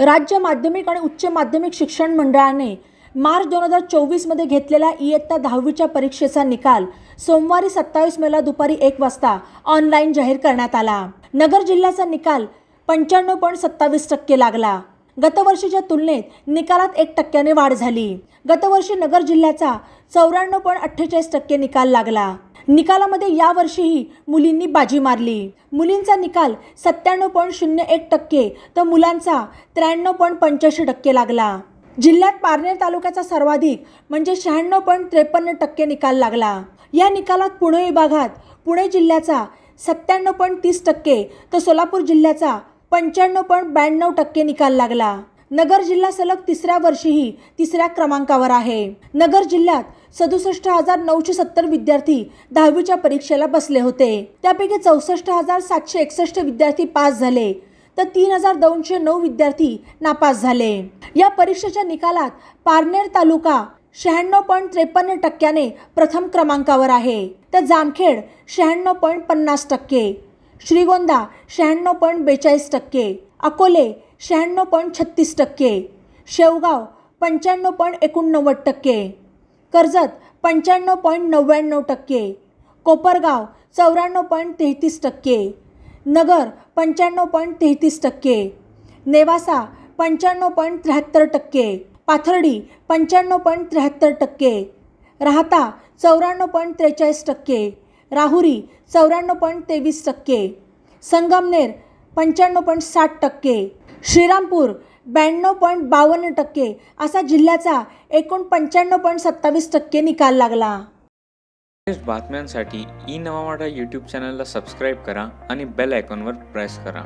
राज्य माध्यमिक आणि उच्च माध्यमिक शिक्षण मंडळाने मार्च दोन हजार चोवीसमध्ये घेतलेल्या इयत्ता दहावीच्या परीक्षेचा निकाल सोमवारी सत्तावीस मेला दुपारी एक वाजता ऑनलाईन जाहीर करण्यात आला. नगर जिल्ह्याचा निकाल पंच्याण्णव पॉईंट सत्तावीस टक्के लागला. गतवर्षीच्या तुलनेत निकालात एक टक्क्याने वाढ झाली. गतवर्षी नगर जिल्ह्याचा चौऱ्याण्णव पॉईंट अठ्ठेचाळीस टक्के निकाल लागला. निकालामध्ये यावर्षीही मुलींनी बाजी मारली. मुलींचा निकाल सत्त्याण्णव पॉईंट शून्य एक टक्के तर मुलांचा त्र्याण्णव पॉईंट पंच्याऐंशी टक्के लागला. जिल्ह्यात पारनेर तालुक्याचा सर्वाधिक म्हणजे शहाण्णव पॉईंट त्रेपन्न टक्के निकाल लागला. या निकालात पुणे विभागात पुणे जिल्ह्याचा सत्त्याण्णव पॉईंट तीस टक्के तर सोलापूर जिल्ह्याचा पंच्याण्णव पॉईंट ब्याण्णव टक्के निकाल लागला. नगर जिल्हा सलग तिसऱ्या वर्षीही तिसऱ्या क्रमांकावर आहे. नगर जिल्ह्यात सदुसष्ट हजार नऊशे सत्तर विद्यार्थी दहावीच्या परीक्षेला बसले होते. त्यापैकी चौसष्ट हजार सातशे एकसष्ट विद्यार्थी पास झाले तर तीन हजार दोनशे नऊ विद्यार्थी नापास झाले. या परीक्षेच्या निकालात पारनेर तालुका शहाण्णव पॉईंट त्रेपन्न टक्क्याने प्रथम क्रमांकावर आहे. तर जामखेड शहाण्णव पॉईंट पन्नास टक्के श्रीगोंदा शहाण्णव पॉईंट बेचाळीस टक्के अकोले शहाण्णव पॉईंट छत्तीस टक्के शेवगाव पंच्याण्णव पॉईंट एकोणनव्वद टक्के कर्जत पंच्याण्णव पॉईंट नव्याण्णव टक्के कोपरगाव चौऱ्याण्णव पॉईंट तेहतीस टक्के नगर पंच्याण्णव पॉईंट तेहतीस टक्के नेवासा पंच्याण्णव पॉईंट त्र्याहत्तर टक्के पाथर्डी पंच्याण्णव पॉईंट त्र्याहत्तर टक्के राहता चौऱ्याण्णव पॉईंट त्रेचाळीस टक्के राहुरी चौऱ्याण्णव पॉईंट तेवीस टक्के संगमनेर पंच्याण्णव पॉईंट साठ टक्के श्रीरामपूर ब्याण्णव पॉईंट बावन्न टक्के असा जिल्ह्याचा एकूण पंच्याण्णव पॉईंट सत्तावीस टक्के निकाल लागला. बातम्यांसाठी ई नवा यूट्यूब चॅनलला सबस्क्राईब करा आणि बेल आयकॉनवर प्रेस करा.